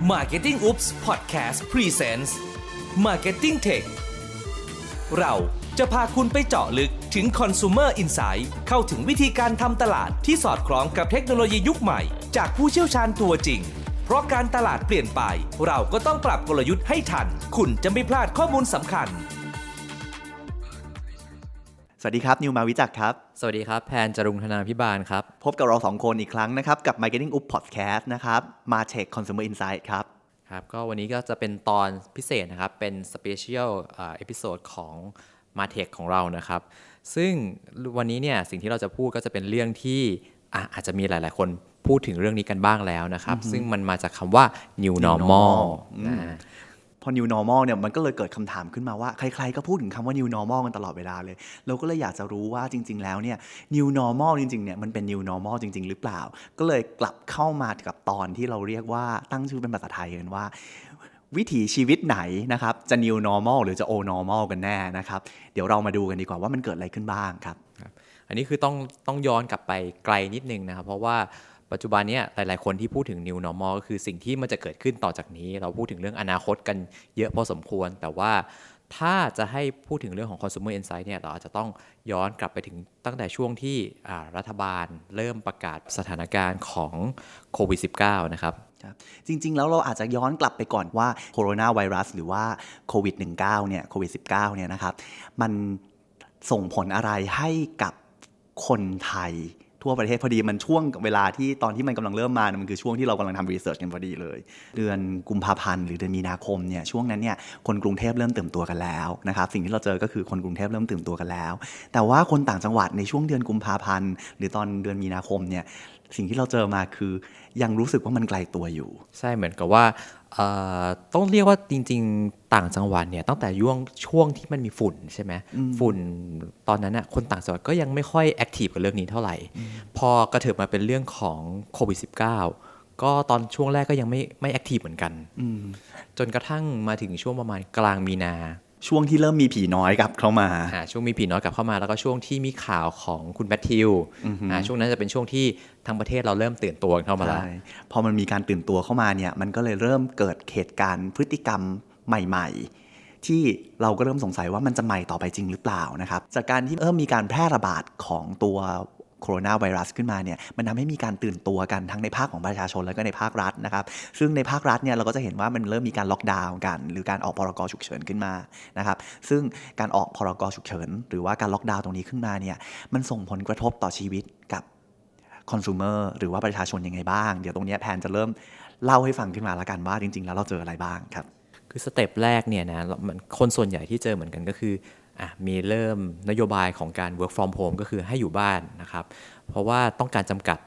Marketing Oops Podcast Presents Marketing Tech เราจะพาคุณไปเจาะลึกถึง Consumer Insight เข้าถึงวิธีการทำตลาดที่สอดคล้องกับเทคโนโลยียุคใหม่ จากผู้เชี่ยวชาญตัวจริง เพราะการตลาดเปลี่ยนไป เราก็ต้องปรับกลยุทธ์ให้ทัน คุณจะไม่พลาดข้อมูลสำคัญ สวัสดีครับ นิวมาวิจักรครับ สวัสดีครับ แพนจรุงธนาพิบาลครับ พบกับเราสองคนอีกครั้งนะครับ กับ Marketing Up Podcast นะครับมา Tech Consumer Insight ครับ ครับ ก็วันนี้ก็จะเป็นตอนพิเศษนะครับ เป็นสเปเชียลเอพิโซดของ m a t e c h ของเรานะครับ ซึ่งวันนี้เนี่ยสิ่งที่เราจะพูดก็จะเป็นเรื่องที่อะอาจจะมีหลาย ๆ คนพูดถึงเรื่องนี้กันบ้างแล้วนะครับ ซึ่งมันมาจากคำว่า new normal นะ พอ New Normal เนี่ยมันก็เลยเกิดคำถามขึ้นมาว่าใครๆก็พูดถึงคำว่า New Normal กันตลอดเวลาเลย เราก็เลยอยากจะรู้ว่าจริง ๆ แล้วเนี่ย New Normal จริงๆเนี่ยมันเป็น New Normal จริง ๆ หรือเปล่า ก็เลยกลับเข้ามากับตอนที่เราเรียกว่าตั้งชื่อเป็นภาษาไทยกันว่าวิถีชีวิตไหนนะครับ จะ New Normal หรือจะ Old Normal กันแน่นะครับ เดี๋ยวเรามาดูกันดีกว่าว่ามันเกิดอะไรขึ้นบ้างครับ อันนี้คือต้องต้องย้อนกลับไปไกลนิดนึงนะครับ เพราะว่า ปัจจุบันเนี้ยหลายๆ คนที่พูดถึง new normal ก็คือสิ่งที่มันจะเกิดขึ้นต่อจากนี้ เราพูดถึงเรื่องอนาคตกันเยอะพอสมควร แต่ว่าถ้าจะให้พูดถึงเรื่องของ consumer insight เนี่ยเราอาจจะต้องย้อนกลับไปถึงตั้งแต่ช่วงที่รัฐบาลเริ่มประกาศสถานการณ์ของโควิด -19 นะครับครับจริง ๆ แล้วเราอาจจะย้อนกลับไปก่อนว่าโคโรนาไวรัสหรือว่าโควิด -19 เนี่ยโควิด -19 เนี่ยนะครับ มันส่งผลอะไรให้กับคนไทย ทั่วประเทศพอดีมันช่วงเวลาที่ตอนที่มันกำลังเริ่มมาเนี่ยมันคือช่วงที่เรากำลังทำรีเสิร์ชกันพอดีเลย เดือนกุมภาพันธ์หรือเดือนมีนาคมเนี่ยช่วงนั้นเนี่ยคนกรุงเทพเริ่มตื่นตัวกันแล้วนะครับสิ่งที่เราเจอก็คือคนกรุงเทพเริ่มตื่นตัวกันแล้ว แต่ว่าคนต่างจังหวัดในช่วงเดือนกุมภาพันธ์หรือตอนเดือนมีนาคมเนี่ย สิ่งที่เราเจอมาคือยังรู้สึกว่ามันไกลตัวอยู่ ใช่เหมือนกับว่าเอ่อต้องเรียกว่าจริง ๆ ต่างจังหวัดเนี่ยตั้งแต่ย่วงช่วงที่มันมีฝุ่นใช่ไหมฝุ่นตอนนั้นน่ะคนต่างจังหวัดก็ยังไม่ค่อยแอคทีฟกับเรื่องนี้เท่าไหร่ พอกระเถิบมาเป็นเรื่องของโควิด -19 ก็ตอนช่วงแรกก็ยังไม่ไม่แอคทีฟเหมือนกัน จนกระทั่งมาถึงช่วงประมาณกลางมีนา ช่วงที่เริ่มมีผีน้อยกลับเข้ามาอ่าช่วงมีผีน้อยกลับเข้ามา แล้วก็ช่วงที่มีข่าวของคุณแมทธิวอ่าช่วงนั้นจะเป็นช่วงที่ทั้งประเทศเราเริ่มตื่นตัวกันเข้ามาแล้วใช่พอมันมีการตื่นตัวเข้ามาเนี่ยมันก็เลยเริ่มเกิดเหตุการณ์พฤติกรรมใหม่ ๆที่เราก็เริ่มสงสัยว่ามันจะใหม่ต่อไปจริงหรือเปล่านะครับ จากการที่เริ่มมีการแพร่ระบาดของตัว โคโรนาไวรัสขึ้นมาเนี่ยมันทำให้มีการตื่นตัวกันทั้งในภาคของประชาชนแล้วก็ในภาครัฐนะครับ ซึ่งในภาครัฐเนี่ยเราก็จะเห็นว่ามันเริ่มมีการล็อกดาวน์กัน หรือการออกพรกฉุกเฉินขึ้นมานะครับ ซึ่งการออกพรกฉุกเฉินหรือว่าการล็อกดาวน์ตรงนี้ขึ้นมาเนี่ยมันส่งผลกระทบต่อชีวิตกับคอน sumer หรือว่าประชาชนยังไงบ้าง เดี๋ยวตรงนี้แพนจะเริ่มเล่าให้ฟังขึ้นมาล้วกันว่าจริง ๆ แล้วเราเจออะไรบ้างครับ คือสเต็ปแรกเนี่ยนะมันคนส่วนใหญ่ที่เจอเหมือนกันก็คือ มีเริ่มนโยบายของการ work from home ก็คือให้อยู่บ้านนะครับ เพราะว่าต้องการจำกัด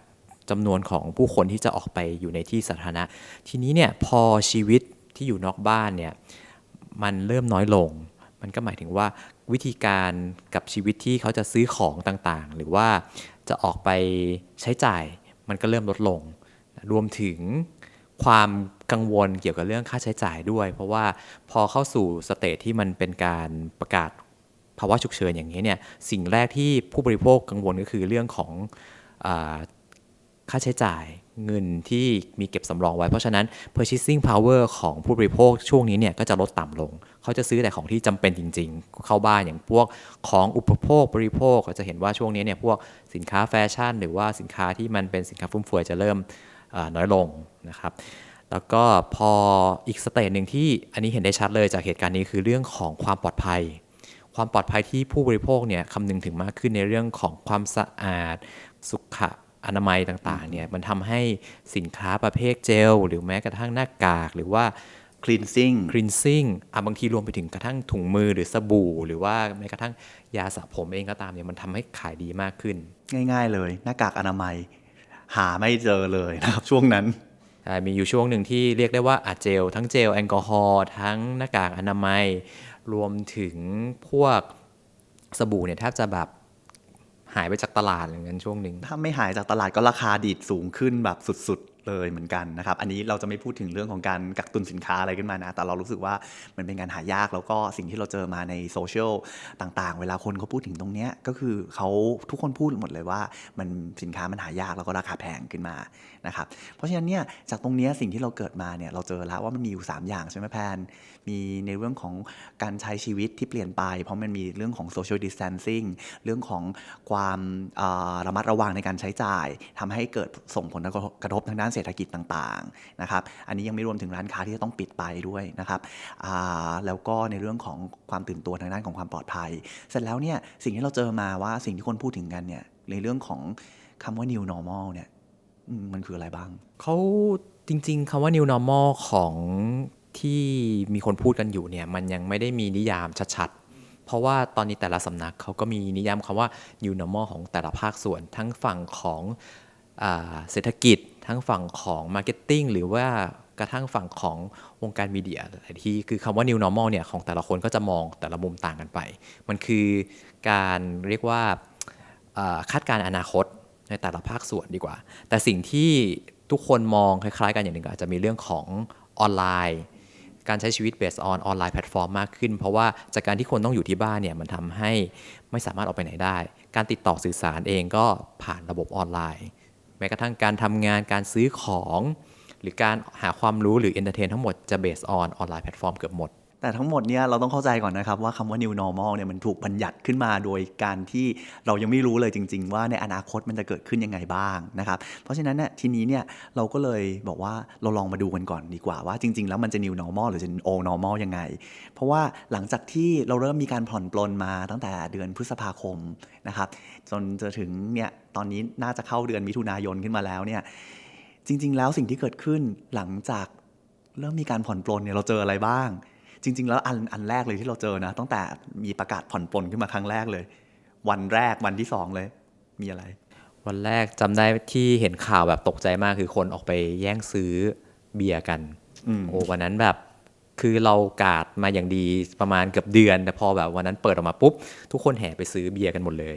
จำนวนของผู้คนที่จะออกไปอยู่ในที่สาธารณะ ทีนี้เนี่ยพอชีวิตที่อยู่นอกบ้านเนี่ยมันเริ่มน้อยลง มันก็หมายถึงว่าวิธีการกับชีวิตที่เขาจะซื้อของต่างๆ หรือว่าจะออกไปใช้จ่ายมันก็เริ่มลดลง รวมถึงความกังวลเกี่ยวกับเรื่องค่าใช้จ่ายด้วย เพราะว่าพอเข้าสู่สเตจที่มันเป็นการประกาศ ภาวะฉุกเฉินอย่างนี้เนี่ยสิ่งแรกที่ผู้บริโภคกังวลก็คือเรื่องของอค่าใช้จ่ายเงินที่มีเก็บสำรองไว้ เพราะฉะนั้น purchasing power ของผู้บริโภคช่วงนี้เนี่ยก็จะลดต่ำลง เขาจะซื้อแต่ของที่จำเป็นจริง ๆ เข้าบ้านอย่างพวกของอุปโภคบริโภคก็จะเห็นว่าช่วงนี้เนี่ยพวกสินค้าแฟชั่น หรือว่าสินค้าที่มันเป็นสินค้าฟุ่มเฟือยจะเริ่มน้อยลงนะครับแล้วก็พออีกสเตจหนึ่งที่อันนี้เห็นได้ชัดเลยจากเหตุการณ์นี้คือเรื่องของความปลอดภัย ความปลอดภัยที่ผู้บริโภคเนี่ยคำนึงถึงมากขึ้นในเรื่องของความสะอาด สุขอนามัยต่างๆเนี่ยมันทำให้สินค้าประเภทเจล หรือแม้กระทั่งหน้ากาก หรือว่า cleansing cleansing อะบางทีรวมไปถึงกระทั่งถุงมือหรือสบู่ หรือว่าแม้กระทั่งยาสระผมเองก็ตามเนี่ยมันทำให้ขายดีมากขึ้น ง่าย ๆ เลยหน้ากากอนามัย หาไม่เจอเลยนะครับช่วงนั้นใช่มีอยู่ช่วงหนึ่งที่เรียกได้ว่าอาเจล ทั้งเจลแอลกอฮอล์ทั้งหน้ากากอนามัย รวมถึงพวกสบู่เนี่ยแทบจะแบบหายไปจากตลาดอย่างนั้นช่วงหนึ่งถ้าไม่หายจากตลาดก็ราคาดีดสูงขึ้นแบบสุด เลยเหมือนกันนะครับ อันนี้เราจะไม่พูดถึงเรื่องของการกักตุนสินค้าอะไรขึ้นมานะ แต่เรารู้สึกว่ามันเป็นการหายากแล้วก็สิ่งที่เราเจอมาในโซเชียลต่างๆ เวลาคนเขาพูดถึงตรงเนี้ยก็คือเขาทุกคนพูดหมดเลยว่า มันสินค้ามันหายากแล้วก็ราคาแพงขึ้นมานะครับ เพราะฉะนั้นเนี่ยจากตรงนี้สิ่งที่เราเกิดมาเนี่ยเราเจอแล้วว่ามันมีอยู่ 3 อย่างใช่ไหมแพน มีในเรื่องของการใช้ชีวิตที่เปลี่ยนไป เพราะมันมีเรื่องของ social distancing เรื่องของความระมัดระวังในการใช้จ่ายทำให้เกิดส่งผลกระทบทางด้านเศรษฐกิจต่างๆนะครับ อันนี้ยังไม่รวมถึงร้านค้าที่จะต้องปิดไปด้วยนะครับแล้วก็ในเรื่องของความตื่นตัวทางด้านของความปลอดภัย เสร็จแล้วเนี่ยสิ่งที่เราเจอมาว่าสิ่งที่คนพูดถึงกันเนี่ยในเรื่องของคำว่า new normal เนี่ยมันคืออะไรบ้าง เขาจริง ๆคำว่า new normal ของที่มีคนพูดกันอยู่เนี่ยมันยังไม่ได้มีนิยามชัดๆ เพราะว่าตอนนี้แต่ละสำนักเขาก็มีนิยามคำว่า new normal ของแต่ละภาคส่วน ทั้งฝั่งของอเศรษฐกิจ ทั้งฝั่งของ marketing หรือว่ากระทั่งฝั่งของวงการมีเดียหลายที่คือคำว่า new normal เนี่ยของแต่ละคนก็จะมองแต่ละมุมต่างกันไป มันคือการเรียกว่าคาดการณ์อนาคตในแต่ละภาคส่วนดีกว่า แต่สิ่งที่ทุกคนมองคล้ายๆกันอย่างหนึ่งก็อาจจะมีเรื่องของออนไลน์ การใช้ชีวิตเบสออนออนไลน์แพลตฟอร์มมากขึ้น เพราะว่าจากการที่คนต้องอยู่ที่บ้านเนี่ยมันทำให้ไม่สามารถออกไปไหนได้ การติดต่อสื่อสารเองก็ผ่านระบบออนไลน์ แม้กระทั่งการทำงานการซื้อของ หรือการหาความรู้หรือเอนเตอร์เทนทั้งหมดจะเบสออนออนไลน์แพลตฟอร์มเกือบหมด แต่ทั้งหมดเนี่ยเราต้องเข้าใจก่อนนะครับ ว่าคำว่า new normal เนี่ยมันถูกบัญญัติขึ้นมาโดยการที่เรายังไม่รู้เลยจริง ๆ ว่าในอนาคตมันจะเกิดขึ้นยังไงบ้างนะครับ เพราะฉะนั้นเนี่ยทีนี้เนี่ยเราก็เลยบอกว่าเราลองมาดูกันก่อนดีกว่าว่าจริง ๆ แล้วมันจะ new normal หรือจะ old normal ยังไง เพราะว่าหลังจากที่เราเริ่มมีการผ่อนปลนมาตั้งแต่เดือนพฤษภาคมนะครับจนจะถึงเนี่ยตอนนี้น่าจะเข้าเดือนมิถุนายนขึ้นมาแล้วเนี่ยจริง ๆ แล้วสิ่งที่เกิดขึ้นหลังจากเริ่มมีการผ่อนปลนเนี่ยเราเจออะไรบ้าง จริง ๆ แล้วอันอันแรกเลยที่เราเจอนะ ตั้งแต่มีประกาศผ่อนปลนขึ้นมาครั้งแรกเลย วันแรกวันที่สองเลย มีอะไร วันแรกจำได้ที่เห็นข่าวแบบตกใจมากคือคนออกไปแย่งซื้อเบียร์กันอืมโอ้วันนั้นแบบคือเรากาดมาอย่างดีประมาณเกือบเดือน แต่พอแบบวันนั้นเปิดออกมาปุ๊บ ทุกคนแห่ไปซื้อเบียร์กันหมดเลย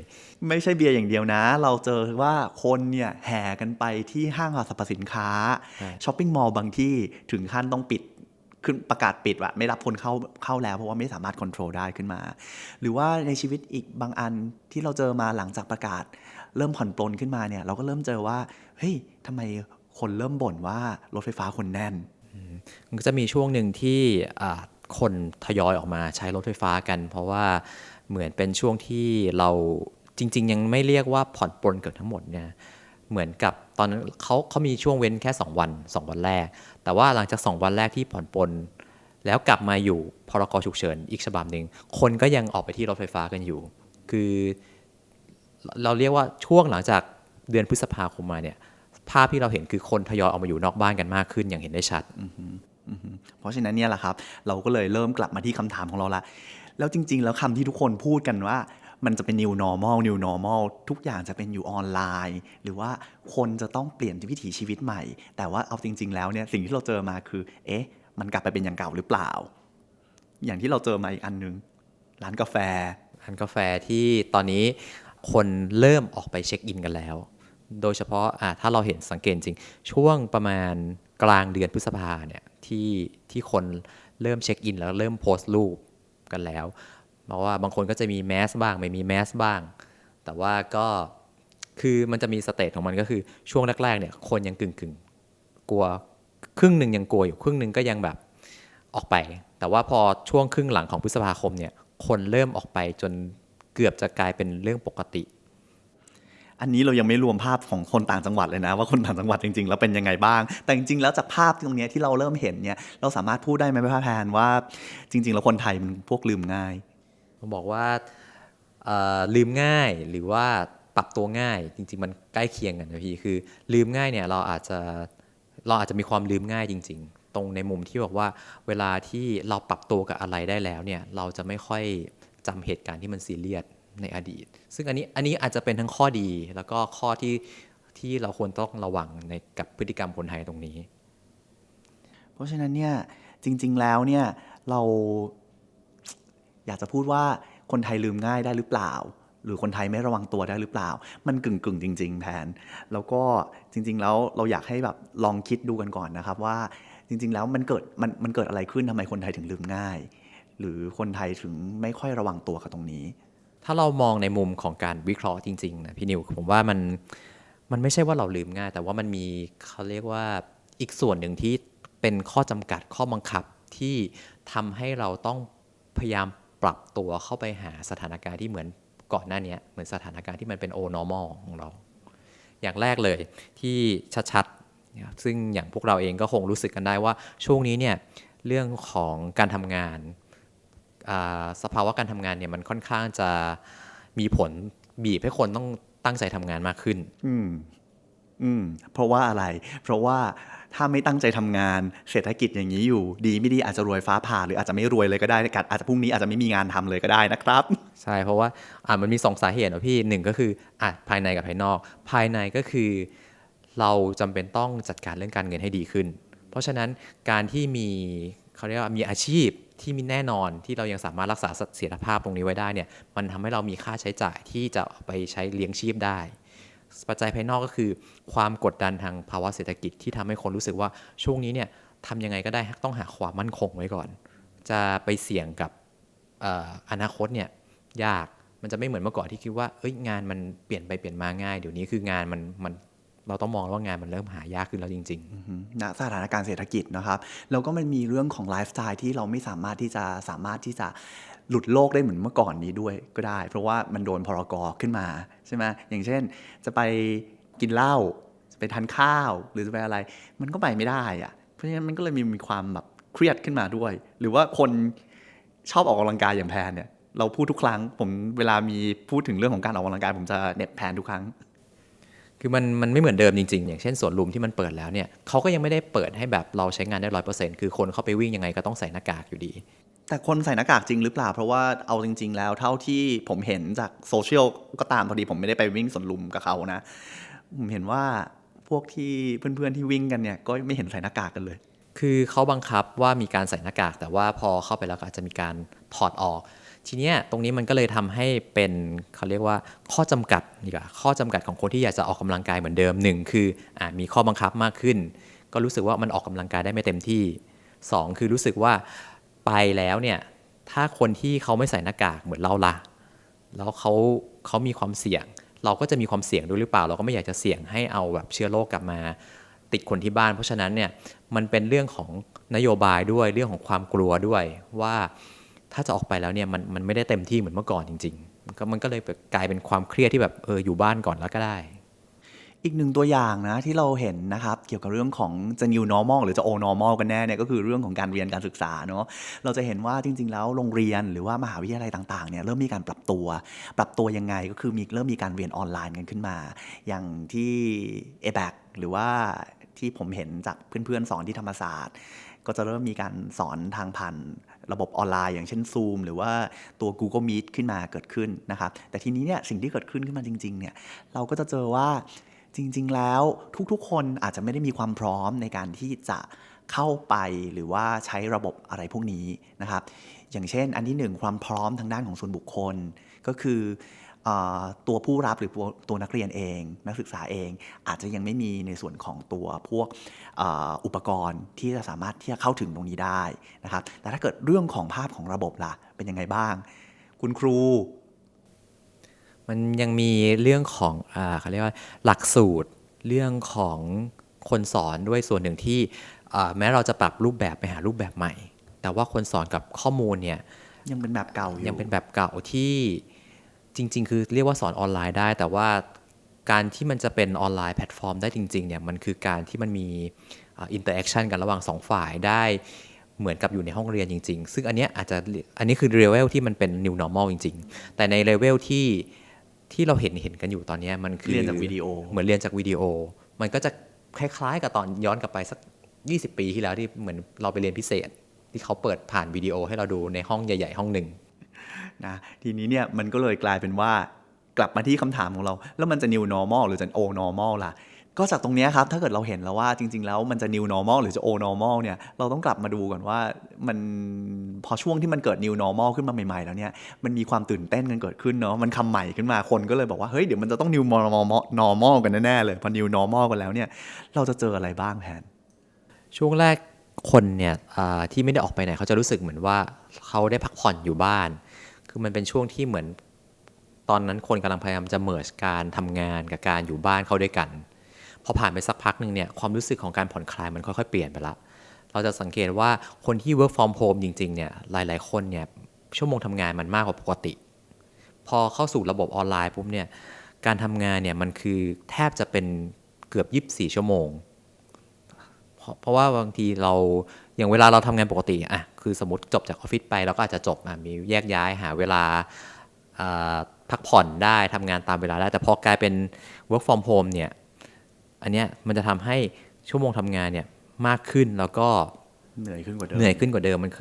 ไม่ใช่เบียร์อย่างเดียวนะ เราเจอว่าคนเนี่ยแห่กันไปที่ห้างสรรพสินค้าใช่ช้อปปิ้งมอลล์บางที่ถึงขั้นต้องปิด ขึ้นประกาศปิดว่าไม่รับคนเข้าเข้าแล้วเพราะว่าไม่สามารถควบคุมได้ขึ้นมา หรือว่าในชีวิตอีกบางอันที่เราเจอมาหลังจากประกาศ เริ่มผ่อนปลนขึ้นมาเนี่ย เราก็เริ่มเจอว่าเฮ้ยทำไมคนเริ่มบ่นว่ารถไฟฟ้าคนแน่นมันก็จะมีช่วงหนึ่งที่คนทยอยออกมาใช้รถไฟฟ้ากัน เพราะว่าเหมือนเป็นช่วงที่เราจริง ๆ ยังไม่เรียกว่าผ่อนปลนเกือบทั้งหมดเนี่ยเหมือนกับ ตอนนั้นเขาเขามีช่วงเว้นแค่ 2 วัน 2 วันแรก แต่ว่าหลังจาก 2 วันแรกที่ผ่อนปลนแล้วกลับมาอยู่พรกฉุกเฉินอีกฉบับหนึ่งคนก็ยังออกไปที่รถไฟฟ้ากันอยู่ คือเราเรียกว่าช่วงหลังจากเดือนพฤษภาคมมาเนี่ยภาพที่เราเห็นคือคนทยอยออกมาอยู่นอกบ้านกันมากขึ้นอย่างเห็นได้ชัดเพราะฉะนั้นเนี่ยแหละครับ เราก็เลยเริ่มกลับมาที่คำถามของเราละแล้วจริง ๆ แล้วคำที่ทุกคนพูดกันว่า มันจะเป็น new normal new normal ทุกอย่างจะเป็นอยู่ออนไลน์ หรือว่าคนจะต้องเปลี่ยนวิถีชีวิตใหม่ แต่ว่าเอาจริง ๆ แล้วเนี่ยสิ่งที่เราเจอมาคือ เอ๊ะ มันกลับไปเป็นอย่างเก่าหรือเปล่า อย่างที่เราเจอมาอีกอันนึง ร้านกาแฟ ร้านกาแฟที่ตอนนี้คนเริ่มออกไปเช็คอินกันแล้ว โดยเฉพาะอะถ้าเราเห็นสังเกตจริง ช่วงประมาณกลางเดือนพฤษภาเนี่ยที่ที่คนเริ่มเช็คอินแล้วเริ่มโพสต์รูปกันแล้ว เพราะว่าบางคนก็จะมีแมสบ้าง ไม่มีแมสบ้าง แต่ว่าก็คือมันจะมีสเตจของมันก็คือช่วงแรกๆเนี่ยคนยังกึ่งกึ่งๆกลัวครึ่งหนึ่งยังกลัวอยู่ครึ่งหนึ่งก็ยังแบบออกไป แต่ว่าพอช่วงครึ่งหลังของพฤษภาคมเนี่ยคนเริ่มออกไปจนเกือบจะกลายเป็นเรื่องปกติ อันนี้เรายังไม่รวมภาพของคนต่างจังหวัดเลยนะ ว่าคนต่างจังหวัดจริงๆ แล้วเป็นยังไงบ้าง แต่จริงๆแล้วจากภาพตรงนี้ที่เราเริ่มเห็นเนี่ยเราสามารถพูดได้ไหมพี่แพนว่า จริง ๆ แล้วคนไทยมันพวกลืมง่าย ผมบอกว่าลืมง่ายหรือว่าปรับตัวง่าย จริง ๆ มันใกล้เคียงกันนะพี่คือ ลืมง่ายเนี่ยเราอาจจะเราอาจจะมีความลืมง่ายจริง ๆ ตรงในมุมที่บอกว่าเวลาที่เราปรับตัวกับอะไรได้แล้วเนี่ยเราจะไม่ค่อยจำเหตุการณ์ที่มันซีเรียสในอดีต ซึ่งอันนี้อันนี้อาจจะเป็นทั้งข้อดีแล้วก็ข้อที่ที่เราควรต้องระวังในกับพฤติกรรมคนไทยตรงนี้ เพราะฉะนั้นเนี่ยจริง ๆแล้วเนี่ยเรา อยากจะพูดว่าคนไทยลืมง่ายได้หรือเปล่า หรือคนไทยไม่ระวังตัวได้หรือเปล่า มันกึ่งกึ่งจริง ๆ แทน แล้วก็จริง ๆ แล้วเราอยากให้แบบลองคิดดูกันก่อนนะครับว่าจริง ๆ แล้วมันเกิดมันมันเกิดอะไรขึ้นทำไมคนไทยถึงลืมง่าย หรือคนไทยถึงไม่ค่อยระวังตัวกับตรงนี้ ถ้าเรามองในมุมของการวิเคราะห์จริงๆนะพี่นิวผมว่ามันมันไม่ใช่ว่าเราลืมง่าย แต่ว่ามันมีเขาเรียกว่าอีกส่วนหนึ่งที่เป็นข้อจำกัดข้อบังคับที่ทำให้เราต้องพยายาม ปรับตัวเข้าไปหาสถานการณ์ที่เหมือนก่อนหน้านี้เหมือนสถานการณ์ที่มันเป็น o normal ของเรา อย่างแรกเลยที่ชัดๆนะครับซึ่งอย่างพวกเราเองก็คงรู้สึกกันได้ว่าช่วงนี้เนี่ยเรื่องของการทำงานสภาวะการทำงานเนี่ยมันค่อนข้างจะมีผลบีบให้คนต้องตั้งใจทำงานมากขึ้น อืมอืมเพราะว่าอะไร เพราะว่า ถ้าไม่ตั้งใจทำงาน เศรษฐกิจอย่างนี้อยู่ ดีไม่ดีอาจจะรวยฟ้าผ่าหรืออาจจะไม่รวยเลยก็ได้อาจจะพรุ่งนี้อาจจะไม่มีงานทำเลยก็ได้นะครับ ใช่เพราะว่าอ่ามันมีสองสาเหตุนะพี่หนึ่งก็คืออะภายในกับภายนอก ภายในก็คือ เราจำเป็นต้องจัดการเรื่องการเงินให้ดีขึ้น เพราะฉะนั้นการที่มีเขาเรียกว่ามีอาชีพที่มีแน่นอนที่เรายังสามารถรักษาเสถียรภาพตรงนี้ไว้ได้เนี่ยมันทำให้เรามีค่าใช้จ่ายที่จะไปใช้เลี้ยงชีพได้ ปัจจัยภายนอกก็คือ ความกดดันทางภาวะเศรษฐกิจที่ทำให้คนรู้สึกว่าช่วงนี้เนี่ยทำยังไงก็ได้ต้องหาความมั่นคงไว้ก่อน จะไปเสี่ยงกับออนาคตเนี่ยยากมันจะไม่เหมือนเมื่อก่อนที่คิดว่าเอ้ยงานมันเปลี่ยนไปเปลี่ยนมาง่ายเดี๋ยวนี้คืองานมันมันเราต้องมองว่างานมันเริ่มหายากขึ้นแล้วจริงๆณสถานการณ์เศรษฐกิจนะครับ แล้วก็มันมีเรื่องของไลฟ์สไตล์ที่เราไม่สามารถที่จะสามารถที่จะหลุดโลกได้เหมือนเมื่อก่อนนี้ด้วยก็ได้ เพราะว่ามันโดนพรกรขึ้นมาใช่ไหมอย่างเช่น จะไป กินเหล้าจะไปทานข้าว หรือจะไปอะไร มันก็ไปไม่ได้อะเพราะฉะนั้นมันก็เลยมีมีความแบบเครียดขึ้นมาด้วย หรือว่าคนชอบออกกำลังกายอย่างแพนเนี่ยเราพูดทุกครั้ง ผมเวลามีพูดถึงเรื่องของการออกกำลังกาย ผมจะเน็บแพนทุกครั้ง คือมันมันไม่เหมือนเดิมจริงๆ อย่างเช่นสวนลุมที่มันเปิดแล้วเนี่ยเขาก็ยังไม่ได้เปิดให้แบบเราใช้งานได้ร้อยเปอร์เซ็นต์คือคนเข้าไปวิ่งยังไงก็ต้องใส่หน้ากากอยู่ดี แต่คนใส่หน้ากากจริงหรือเปล่า เพราะว่าเอาจริง ๆ แล้วเท่าที่ผมเห็นจากโซเชียลก็ตามพอดีผมไม่ได้ไปวิ่งสวนลุมกับเขานะ ผมเห็นว่าพวกที่เพื่อนๆที่วิ่งกันเนี่ยก็ไม่เห็นใส่หน้ากากกันเลย คือเขาบังคับว่ามีการใส่หน้ากาก แต่ว่าพอเข้าไปแล้วก็อาจจะมีการถอดออก ทีเนี้ยตรงนี้มันก็เลยทำให้เป็นเขาเรียกว่าข้อจำกัดดีกว่าข้อจำกัดของคนที่อยากจะออกกำลังกายเหมือนเดิมหนึ่งคืออมีข้อบังคับมากขึ้น ก็รู้สึกว่ามันออกกำลังกายได้ไม่เต็มที่สองคือรู้สึกว่าไปแล้วเนี่ยถ้าคนที่เขาไม่ใส่หน้ากากเหมือนเราละแล้วเขาเขามีความเสี่ยง เราก็จะมีความเสี่ยงด้วยหรือเปล่า เราก็ไม่อยากจะเสี่ยงให้เอาแบบเชื้อโรคกลับมาติดคนที่บ้าน เพราะฉะนั้นเนี่ยมันเป็นเรื่องของนโยบายด้วยเรื่องของความกลัวด้วยว่าถ้าจะออกไปแล้วเนี่ยมันมันไม่ได้เต็มที่เหมือนเมื่อก่อนจริงๆมันก็มันก็เลยกลายเป็นความเครียดที่แบบเอออยู่บ้านก่อนแล้วก็ได้ อีกหนึ่งตัวอย่างนะที่เราเห็นนะครับเกี่ยวกับเรื่องของจะ new normal หรือจะ old normal กันแน่เนี่ยก็คือเรื่องของการเรียนการศึกษาเนาะเราจะเห็นว่าจริง ๆ แล้วโรงเรียนหรือว่ามหาวิทยาลัยต่างๆเนี่ยเริ่มมีการปรับตัว ปรับตัวยังไงก็คือมีเริ่มมีการเรียนออนไลน์กันขึ้นมา อย่างที่ a b a c หรือว่าที่ผมเห็นจากเพื่อนๆสอนที่ธรรมศาสตร์ ก็จะเริ่มมีการสอนทางผ่านระบบออนไลน์อย่างเช่น Zoom หรือว่าตัว Google Meet ขึ้นมาเกิดขึ้นนะครับแต่ทีนี้เนี่ยสิ่งที่เกิดขึ้นขึ้นมาจริงๆเนี่ยเราก็จะเจอว่า จริง ๆ แล้วทุกๆ คนอาจจะไม่ได้มีความพร้อมในการที่จะเข้าไปหรือว่าใช้ระบบอะไรพวกนี้นะครับ อย่างเช่น อันที่หนึ่งความพร้อมทางด้านของส่วนบุคคล ก็คืออตัวผู้รับหรือตัวนักเรียนเอง นักศึกษาเองอาจจะยังไม่มีในส่วนของตัวพวกอออุปกรณ์ที่จะสามารถที่จะเข้าถึงตรงนี้ได้นะครับแต่ถ้าเกิดเรื่องของภาพของระบบล่ะเป็นยังไงบ้าง คุณครู มันยังมีเรื่องของอ่าเขาเรียกว่าหลักสูตรเรื่องของคนสอนด้วยส่วนหนึ่งที่อ่าแม้เราจะปรับรูปแบบไปหารูปแบบใหม่ แต่ว่าคนสอนกับข้อมูลเนี่ยยังเป็นแบบเก่าอยู่ยังเป็นแบบเก่าที่จริง ๆ คือเรียกว่าสอนออนไลน์ได้ แต่ว่าการที่มันจะเป็นออนไลน์แพลตฟอร์มได้จริงๆเนี่ยมันคือการที่มันมีอินเตอร์แอคชั่นกันระหว่างสองฝ่ายได้เหมือนกับอยู่ในห้องเรียนจริง ๆ ซึ่งอันเนี้ยอาจจะอันนี้คือเลเวลที่มันเป็น new normal จริง ๆ แต่ในเลเวลที่ ที่เราเห็นเห็นกันอยู่ตอนเนี้ยมันคือเรียนจากวิดีโอ เหมือนเรียนจากวิดีโอ มันก็จะคล้ายๆ กับตอนย้อนกลับไปสัก 20 ปีที่แล้วที่เหมือนเราไปเรียนพิเศษ ที่เขาเปิดผ่านวิดีโอให้เราดูในห้องใหญ่ ๆ ห้องหนึ่งนะทีนี้เนี่ยมันก็เลยกลายเป็นว่ากลับมาที่คำถามของเรา แล้วมันจะ new normal หรือจะ old normal ล่ะ ก็จากตรงนี้ครับถ้าเกิดเราเห็นแล้วว่าจริง ๆ แล้วมันจะ new normal หรือจะ old normal เนี่ยเราต้องกลับมาดูก่อนว่ามันพอช่วงที่มันเกิด new normal ขึ้นมาใหม่ ๆ แล้วเนี่ยมันมีความตื่นเต้นกันเกิดขึ้นเนาะมันคำใหม่ขึ้นมาคนก็เลยบอกว่าเฮ้ยเดี๋ยวมันจะต้อง new normal normal กันแน่ๆเลยพอ new normal กันแล้วเนี่ยเราจะเจออะไรบ้างแทนช่วงแรกคนเนี่ยที่ไม่ได้ออกไปไหนเขาจะรู้สึกเหมือนว่าเขาได้พักผ่อนอยู่บ้าน คือมันเป็นช่วงที่เหมือนตอนนั้นคนกำลังพยายามจะเมิร์การทำงานกับการอยู่บ้านเข้าด้วยกัน พอผ่านไปสักพักหนึ่งเนี่ยความรู้สึกของการผ่อนคลายมันค่อยๆ เปลี่ยนไปละเราจะสังเกตว่าคนที่ work from home จริงๆเนี่ยหลายๆคนเนี่ยชั่วโมงทำงานมันมากกว่าปกติ พอเข้าสู่ระบบออนไลน์ปุ๊บเนี่ยการทำงานเนี่ยมันคือแทบจะเป็นเกือบ 24 ชั่วโมง เพราะเพราะว่าบางทีเราอย่างเวลาเราทำงานปกติอะคือสมมติจบจากออฟฟิศไปเราก็อาจจะจบอะมีแยกย้ายหาเวลาอ่าพักผ่อนได้ทำงานตามเวลาได้ แต่พอกลายเป็น work from home เนี่ย อันเนี้ยมันจะทำให้ชั่วโมงทำงานเนี่ยมากขึ้นแล้วก็เหนื่อยขึ้นกว่าเดิมเหนื่อยขึ้นกว่าเดิมมัน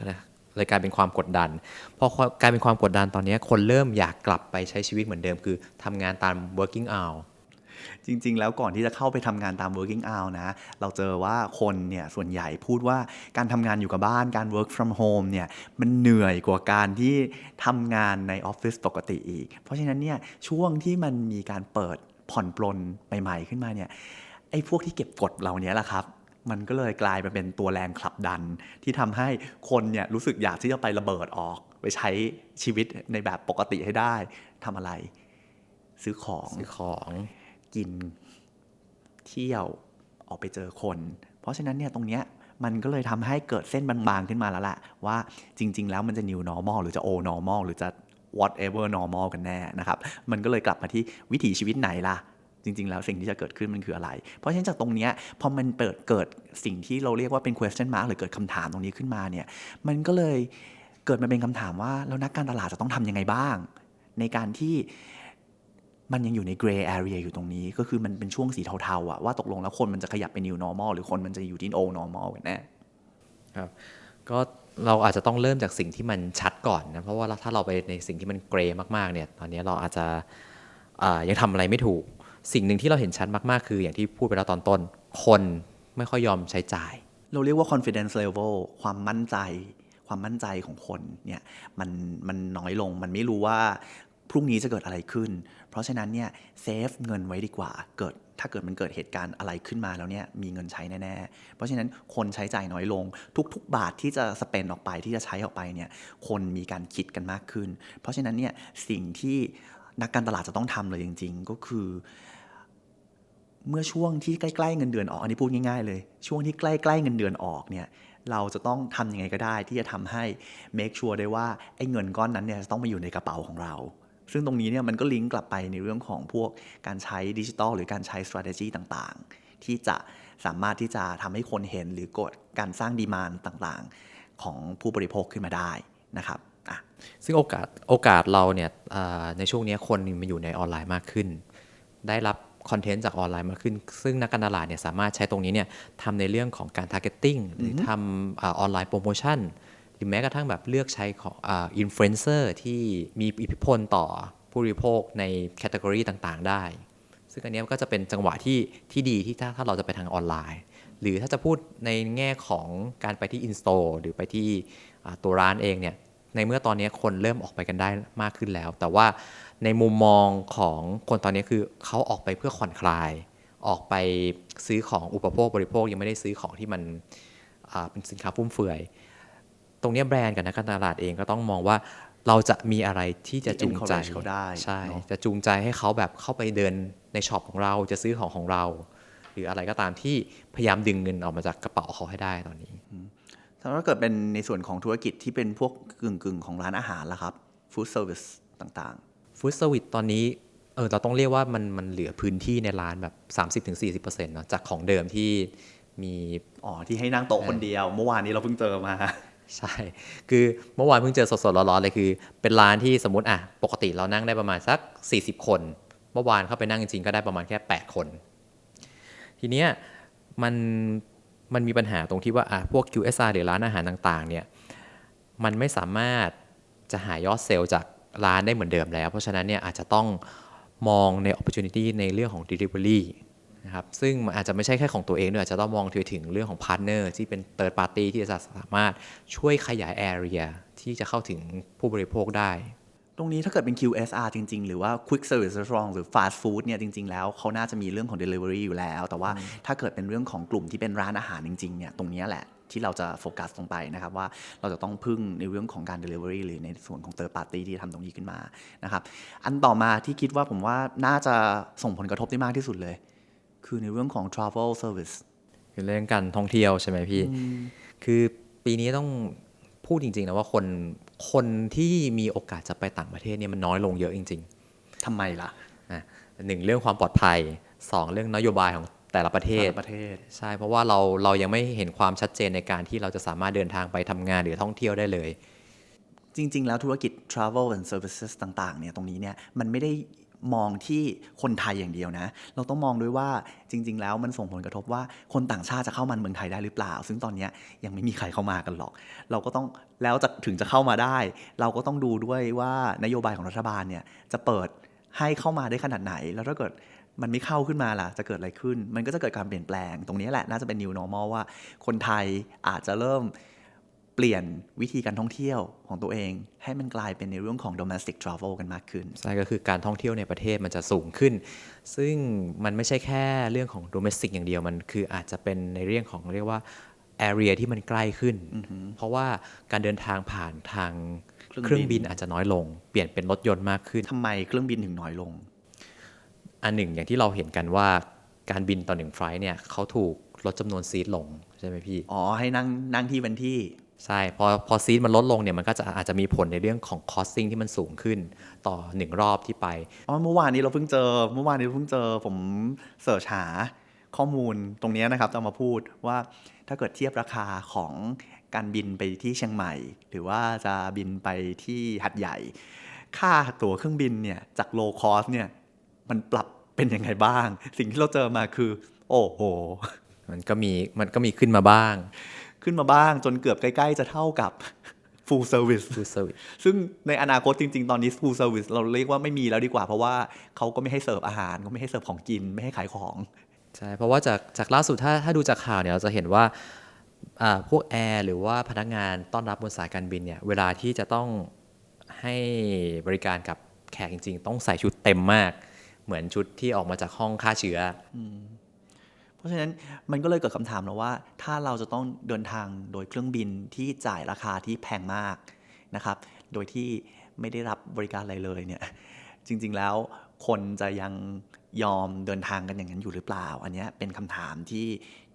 เลยกลายเป็นความกดดันพอกลายเป็นความกดดันตอนนี้คนเริ่มอยากกลับไปใช้ชีวิตเหมือนเดิม คือทำงานตาม working hour จริง ๆ แล้วก่อนที่จะเข้าไปทำงานตาม working hour นะ เราเจอว่าคนเนี่ยส่วนใหญ่พูดว่าการทำงานอยู่กับบ้านการ work from home เนี่ยมันเหนื่อยกว่าการที่ทำงานในออฟฟิศปกติอีก เพราะฉะนั้นเนี่ยช่วงที่มันมีการเปิดผ่อนปลนใหม่ ๆ ขึ้นมาเนี่ย ไอ้พวกที่เก็บกดเหล่านี้แหละครับมันก็เลยกลายมาเป็นตัวแรงขับดัน ที่ทำให้คนเนี่ยรู้สึกอยากที่จะไประเบิดออก ไปใช้ชีวิตในแบบปกติให้ได้ทำอะไร ซื้อของซื้อของกินเที่ยวออกไปเจอคน เพราะฉะนั้นเนี่ยตรงเนี้ยมันก็เลยทำให้เกิดเส้นบางๆขึ้นมาแล้วแหละว่าจริง ๆ แล้วมันจะ new normal หรือจะ old normal หรือจะ whatever normal กันแน่นะครับ มันก็เลยกลับมาที่วิถีชีวิตไหนล่ะ จริง ๆ แล้วสิ่งที่จะเกิดขึ้นมันคืออะไร เพราะฉะนั้นจากตรงนี้พอมันเปิดเกิดสิ่งที่เราเรียกว่าเป็น question mark หรือเกิดคำถามตรงนี้ขึ้นมาเนี่ยมันก็เลยเกิดมาเป็นคำถามว่าแล้วนักการตลาดจะต้องทำยังไงบ้าง ในการที่มันยังอยู่ใน gray area อยู่ตรงนี้ก็คือมันเป็นช่วงสีเทาๆอะว่าตกลงแล้วคนมันจะขยับเป็น new normal หรือคนมันจะอยู่ที่ old normal กันแน่ครับก็เราอาจจะต้องเริ่มจากสิ่งที่มันชัดก่อนนะเพราะว่าถ้าเราไปในสิ่งที่มันเกรย์มากๆเนี่ยตอนนี้เราอาจจะยังทำอะไรไม่ถูก สิ่งหนึ่งที่เราเห็นชัดมากๆ คืออย่างที่พูดไปแล้วตอนต้น คนไม่ค่อยยอมใช้จ่าย เราเรียกว่า confidence level ความมั่นใจ ความมั่นใจของคนเนี่ยมันมันน้อยลงมันไม่รู้ว่าพรุ่งนี้จะเกิดอะไรขึ้น เพราะฉะนั้นเนี่ยเซฟเงินไว้ดีกว่าเกิดถ้าเกิดมันเกิดเหตุการณ์อะไรขึ้นมาแล้วเนี่ยมีเงินใช้แน่ๆ เพราะฉะนั้นคนใช้จ่ายน้อยลง ทุก ๆ บาทที่จะสเปนออกไปที่จะใช้ออกไปเนี่ยคนมีการคิดกันมากขึ้น เพราะฉะนั้นเนี่ยสิ่งที่นักการตลาดจะต้องทำเลยจริง ๆ ก็คือ เมื่อช่วงที่ใกล้ๆเงินเดือนออกอันนี้พูดง่ายๆเลย ช่วงที่ใกล้ๆเงินเดือนออกเนี่ยเราจะต้องทำยังไงก็ได้ที่จะทำให้ make sure ได้ว่าไอ้เงินก้อนนั้นเนี่ยจะต้องมาอยู่ในกระเป๋าของเรา ซึ่งตรงนี้เนี่ยมันก็ลิงก์กลับไปในเรื่องของพวกการใช้ดิจิทัลหรือการใช้ strategy ต่างๆ ที่จะสามารถที่จะทำให้คนเห็นหรือกดการสร้างดีมานต่างๆ ของผู้บริโภคขึ้นมาได้นะครับซึ่งโอกาสโอกาสเราเนี่ยในช่วงนี้คนมาอยู่ในออนไลน์มากขึ้น ได้รับ คอนเทนต์จากออนไลน์มากขึ้น ซึ่งนักการตลาดเนี่ยสามารถใช้ตรงนี้เนี่ยทำในเรื่องของการ targeting หรือทำอาออนไลน์โปรโมชั่นหรือแม้กระทั่งแบบเลือกใช้ของอินฟลูเอนเซอร์ที่มีอิทธิพลต่อผู้บริโภคในแคตตากรีต่างๆ ได้ ซึ่งอันเนี้ยก็จะเป็นจังหวะที่ที่ดีที่ถ้าถ้าเราจะไปทางออนไลน์ หรือถ้าจะพูดในแง่ของการไปที่ install หรือไปที่อ่าตัวร้านเองเนี่ยในเมื่อตอนนี้คนเริ่มออกไปกันได้มากขึ้นแล้ว แต่ว่าในมุมมองของคนตอนนี้คือเขาออกไปเพื่อผ่อนคลาย ออกไปซื้อของอุปโภคบริโภคยังไม่ได้ซื้อของที่มันอ่าเป็นสินค้าฟุ่มเฟือย ตรงเนี้ยแบรนด์กับนักการตลาดเองก็ต้องมองว่าเราจะมีอะไรที่จะจูงใจ encourage เขาได้ใช่เนอะจะจูงใจให้เขาแบบเข้าไปเดินในช็อปของเราจะซื้อของของเรา หรืออะไรก็ตามที่พยายามดึงเงินออกมาจากกระเป๋าเขาให้ได้ตอนนี้ถ้าเกิดเป็นในส่วนของธุรกิจที่เป็นพวกกึ่งๆ ของร้านอาหารล่ะครับฟู้ดเซอร์วิสต่าง ฟู้ดเซอร์วิสตอนนี้เออเราต้องเรียกว่ามันมันเหลือพื้นที่ในร้านแบบ 30-40%เนอะจากของเดิมที่มีๆอ๋อที่ให้นั่งโต๊ะคนเดียว เมื่อวานนี้เราเพิ่งเจอมาใช่ คือเมื่อวานเพิ่งเจอสดๆร้อนๆเลยคือ เป็นร้านที่สมมติอะปกติเรานั่งได้ประมาณสัก 40 คน เมื่อวานเข้าไปนั่งจริงๆก็ได้ประมาณแค่ 8 คน ทีเนี้ยมันมันมีปัญหาตรงที่ว่าอะพวก QSR หรือร้านอาหารต่างๆเนี่ยมันไม่สามารถจะหายอดเซลล์จาก ร้านได้เหมือนเดิมแล้ว เพราะฉะนั้นเนี่ยอาจจะต้องมองใน opportunity ในเรื่องของ delivery นะครับซึ่งมันอาจจะไม่ใช่แค่ของตัวเองด้วยอาจจะต้องมองถึงเรื่องของพาร์ทเนอร์ที่เป็น third party ที่จะสามารถช่วยขยาย area ที่จะเข้าถึงผู้บริโภคได้ ตรงนี้ถ้าเกิดเป็น QSR จริง ๆ หรือว่า Quick Service Restaurant หรือ Fast Food เนี่ยจริง ๆ แล้วเขาน่าจะมีเรื่องของ Delivery อยู่แล้ว แต่ว่าถ้าเกิดเป็นเรื่องของกลุ่มที่เป็นร้านอาหารจริง ๆ เนี่ยตรงเนี้ยแหละ ที่เราจะโฟกัสตรงไปนะครับว่าเราจะต้องพึ่งในเรื่องของการ Delivery หรือในส่วนของ Third Party ที่ทำตรงนี้ขึ้นมานะครับอันต่อมาที่คิดว่าผมว่าน่าจะส่งผลกระทบได้มากที่สุดเลย คือในเรื่องของ Travel Service คือเรื่องการท่องเที่ยวใช่ไหมพี่ คือปีนี้ต้องพูดจริงๆนะว่าคนคนที่มีโอกาสจะไปต่างประเทศเนี่ยมันน้อยลงเยอะจริงทำไมล่ะๆอะหนึ่งเรื่องความปลอดภัยสองเรื่องนโยบายของ แต่ละประเทศแต่ละประเทศ ใช่เพราะว่าเราเรายังไม่เห็นความชัดเจนในการที่เราจะสามารถเดินทางไปทำงานหรือท่องเที่ยวได้เลย จริง ๆ แล้วธุรกิจ travel and services ต่างๆเนี่ยตรงนี้เนี่ยมันไม่ได้มองที่คนไทยอย่างเดียวนะ เราต้องมองด้วยว่าจริง ๆ แล้วมันส่งผลกระทบว่าคนต่างชาติจะเข้ามาเมืองไทยได้หรือเปล่า ซึ่งตอนเนี้ยยังไม่มีใครเข้ามากันหรอก เราก็ต้องแล้วจะถึงจะเข้ามาได้ เราก็ต้องดูด้วยว่านโยบายของรัฐบาลเนี่ยจะเปิดให้เข้ามาได้ขนาดไหน แล้วถ้าเกิด มันไม่เข้าขึ้นมาล่ะ จะเกิดอะไรขึ้น มันก็จะเกิดการเปลี่ยนแปลง ตรงนี้แหละ น่าจะเป็น new normal ว่า คนไทยอาจจะเริ่มเปลี่ยนวิธีการท่องเที่ยวของตัวเอง ให้มันกลายเป็นในเรื่องของ domestic travel กันมากขึ้น ใช่ก็คือการท่องเที่ยวในประเทศมันจะสูงขึ้น ซึ่งมันไม่ใช่แค่เรื่องของ domestic อย่างเดียว มันคืออาจจะเป็นในเรื่องของเรียกว่า area ที่มันใกล้ขึ้น เพราะว่าการเดินทางผ่านทางเครื่องบินเครื่องบินอาจจะน้อยลง เปลี่ยนเป็นรถยนต์มากขึ้นทำไมเครื่องบินถึงน้อยลง อันหนึ่งอย่างที่เราเห็นกันว่าการบินต่อหนึ่งไฟล์เนี่ยเขาถูกลดจำนวนซีทลงใช่ไหมพี่ อ๋อ ให้นั่งนั่งที่เป็นที่ ใช่ พอพอซีทมันลดลงเนี่ยมันก็จะอาจจะมีผลในเรื่องของ costing ที่มันสูงขึ้นต่อหนึ่งรอบที่ไป อ๋อ เมื่อวานนี้เราเพิ่งเจอ เมื่อวานนี้เราเพิ่งเจอผมเสิร์ชหาข้อมูลตรงเนี้ยนะครับจะเอามาพูดว่าถ้าเกิดเทียบราคาของการบินไปที่เชียงใหม่ หรือว่าจะบินไปที่หัดใหญ่ ค่าตั๋วเครื่องบินเนี่ยจาก low cost เนี่ย มันปรับเป็นยังไงบ้าง สิ่งที่เราเจอมาคือ โอ้โห มันก็มีมันก็มีขึ้นมาบ้าง ขึ้นมาบ้างจนเกือบใกล้ ๆ จะเท่ากับ full service full service ซึ่งในอนาคตจริง ๆ ตอนนี้ full service เราเรียกว่าไม่มีแล้วดีกว่า เพราะว่าเขาก็ไม่ให้เสิร์ฟอาหารก็ไม่ให้เสิร์ฟของกินไม่ให้ขายของใช่เพราะว่าจากจากล่าสุดถ้าถ้าดูจากข่าวเนี่ยเราจะเห็นว่าอ่าพวกแอร์หรือว่าพนักงานต้อนรับบนสายการบินเนี่ยเวลาที่จะต้องให้บริการกับแขกจริง ๆ ต้องใส่ชุดเต็มมาก เหมือนชุดที่ออกมาจากห้องฆ่าเชื้อเพราะฉะนั้นมันก็เลยเกิดคำถามแล้วว่า ถ้าเราจะต้องเดินทางโดยเครื่องบินที่จ่ายราคาที่แพงมากนะครับ โดยที่ไม่ได้รับบริการอะไรเลยเนี่ย จริง ๆแล้วคนจะยังยอมเดินทางกันอย่างนั้นอยู่หรือเปล่า อันนี้เป็นคำถามที่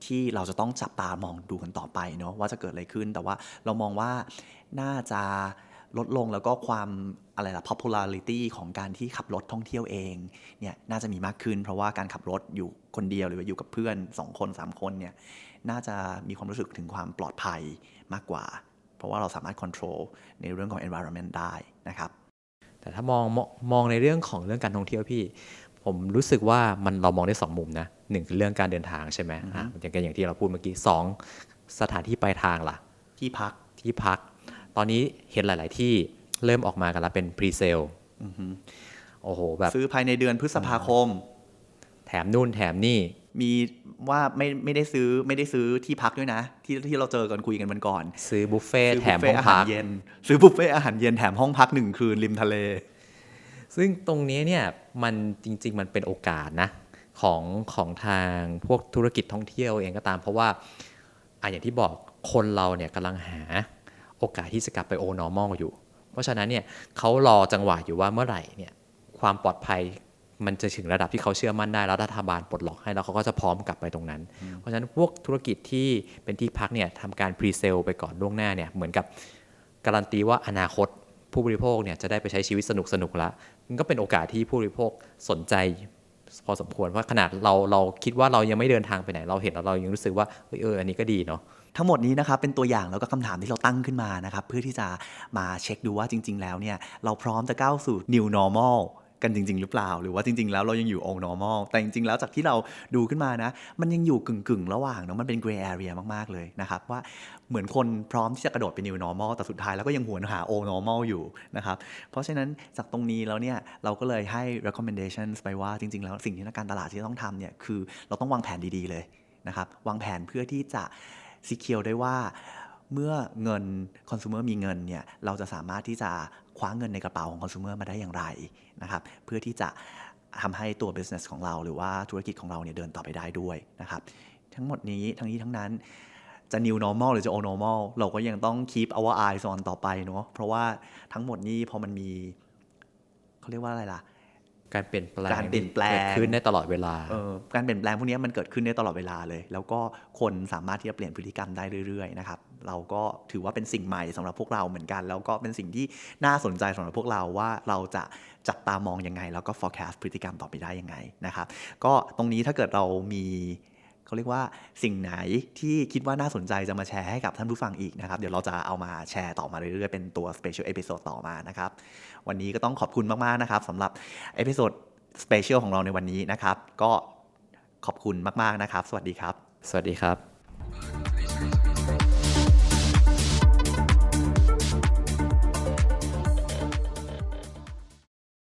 ที่เราจะต้องจับตามองดูกันต่อไปเนาะว่าจะเกิดอะไรขึ้น แต่ว่าเรามองว่าน่าจะ ลดลงแล้วก็ความอะไรล่ะ popularity ของการที่ขับรถท่องเที่ยวเองเนี่ยน่าจะมีมากขึ้น เพราะว่าการขับรถอยู่คนเดียวหรือว่าอยู่กับเพื่อน 2 คน 3 คนเนี่ยน่าจะมีความรู้สึกถึงความปลอดภัยมากกว่า เพราะว่าเราสามารถ control ในเรื่องของ environment ได้นะครับแต่ถ้ามองมองมองในเรื่องของเรื่องการท่องเที่ยวพี่ ผมรู้สึกว่ามันเรามองได้สองมุมนะหนึ่งคือเรื่องการเดินทางใช่ไหมอะอย่างอย่างที่เราพูดเมื่อกี้สองสถานที่ปลายทางล่ะ ที่พักที่พัก ตอนนี้เห็นหลาย ๆ ที่เริ่มออกมากันแล้วเป็นพรีเซลโอ้โหแบบซื้อภายในเดือนพฤษภาคม แถมนู่นแถมนี่มีว่าไม่ไม่ได้ซื้อไม่ได้ซื้อที่พักด้วยนะ ที่ที่เราเจอกันคุยกันวันก่อน ซื้อบุฟเฟ่ต์ซื้อแถบุมฟเฟ่ห้องอาหาพัรกเย็น ซื้อบุฟเฟ่อาหารเย็นแถมห้องพักหนึ่งคืนริมทะเล ซึ่งตรงนี้เนี่ยมันจริง ๆ มันเป็นโอกาสนะ ของของทางพวกธุรกิจท่องเที่ยวเองก็ตาม เพราะว่าอะอย่างที่บอกคนเราเนี่ยกำลังหา โอกาสที่จะกลับไปโอนอร์มอลอยู่ เพราะฉะนั้นเนี่ยเขารอจังหวะอยู่ว่าเมื่อไหร่เนี่ยความปลอดภัยมันจะถึงระดับที่เขาเชื่อมั่นได้แล้วรัฐบาลปลดล็อกให้แล้วเขาก็จะพร้อมกลับไปตรงนั้น เพราะฉะนั้นพวกธุรกิจที่เป็นที่พักเนี่ยทำการพรีเซลไปก่อนล่วงหน้าเนี่ยเหมือนกับการันตีว่าอนาคตผู้บริโภคเนี่ยจะได้ไปใช้ชีวิตสนุกสนุกๆละมันก็เป็นโอกาสที่ผู้บริโภคสนใจพอสมควรเพราะขนาดเราเราคิดว่าเรายังไม่เดินทางไปไหนเราเห็นแล้วเรายังรู้สึกว่าเฮ้ยเอออันนี้ก็ดีเนาะ ทั้งหมดนี้นะครับเป็นตัวอย่างแล้วก็คำถามที่เราตั้งขึ้นมานะครับเพื่อที่จะมาเช็คดูว่าจริง ๆ แล้วเนี่ยเราพร้อมจะก้าวสู่ new normal กันจริง ๆ หรือเปล่า หรือว่าจริง ๆ แล้วเรายังอยู่ old normal แต่จริง ๆ แล้วจากที่เราดูขึ้นมานะ มันยังอยู่กึ่ง ๆ ระหว่างเนาะมันเป็น gray area มาก ๆ เลยนะครับ ว่าเหมือนคนพร้อมที่จะกระโดดไป new normal แต่สุดท้ายแล้วก็ยังหวนหา old normal อยู่นะครับ เพราะฉะนั้นจากตรงนี้แล้วเนี่ย เราก็เลยให้ recommendations ไปว่าจริง ๆ แล้วสิ่งที่นักการตลาดที่ต้องทำเนี่ยคือเราต้องวางแผนดี ๆ เลยนะครับ วางแผนเพื่อที่จะ secure ได้ว่าเมื่อเงินคอน sumer มีเงินเนี่ยเราจะสามารถที่จะคว้าเงินในกระเป๋าของคอน sumer มาได้อย่างไรนะครับเพื่อที่จะทำให้ตัว business ของเรา หรือว่าธุรกิจของเราเนี่ยเดินต่อไปได้ด้วยนะครับทั้งหมดนี้ทั้งนี้ทั้งนั้นจะ new normal หรือจะ old normal เราก็ยังต้อง keep our eyes on ต่อไปเนาะเพราะว่าทั้งหมดนี้พอมันมีเขาเรียกว่าอะไรล่ะ การเปลี่ยนแปลงการเปลี่ยนแปลงเกิดขึ้นได้ตลอดเวลาเออการเปลี่ยนแปลงพวกนี้มันเกิดขึ้นได้ตลอดเวลาเลย แล้วก็คนสามารถที่จะเปลี่ยนพฤติกรรมได้เรื่อยๆนะครับเราก็ถือว่าเป็นสิ่งใหม่สำหรับพวกเราเหมือนกัน แล้วก็เป็นสิ่งที่น่าสนใจสำหรับพวกเราว่าเราจะจับตามองยังไง แล้วก็ forecast พฤติกรรมต่อไปได้ยังไงนะครับก็ตรงนี้ถ้าเกิดเรามี เขาเรียกว่าสิ่งไหนที่คิดว่าน่าสนใจจะมาแชร์ให้กับท่านผู้ฟังอีกนะครับ เดี๋ยวเราจะเอามาแชร์ต่อมาเรื่อยๆ เป็นตัว special episode ต่อมานะครับ วันนี้ก็ต้องขอบคุณมากๆนะครับสำหรับเอพิโซดสเปเชียลของเราในวันนี้นะครับ ก็ขอบคุณมากๆนะครับ สวัสดีครับ สวัสดีครับ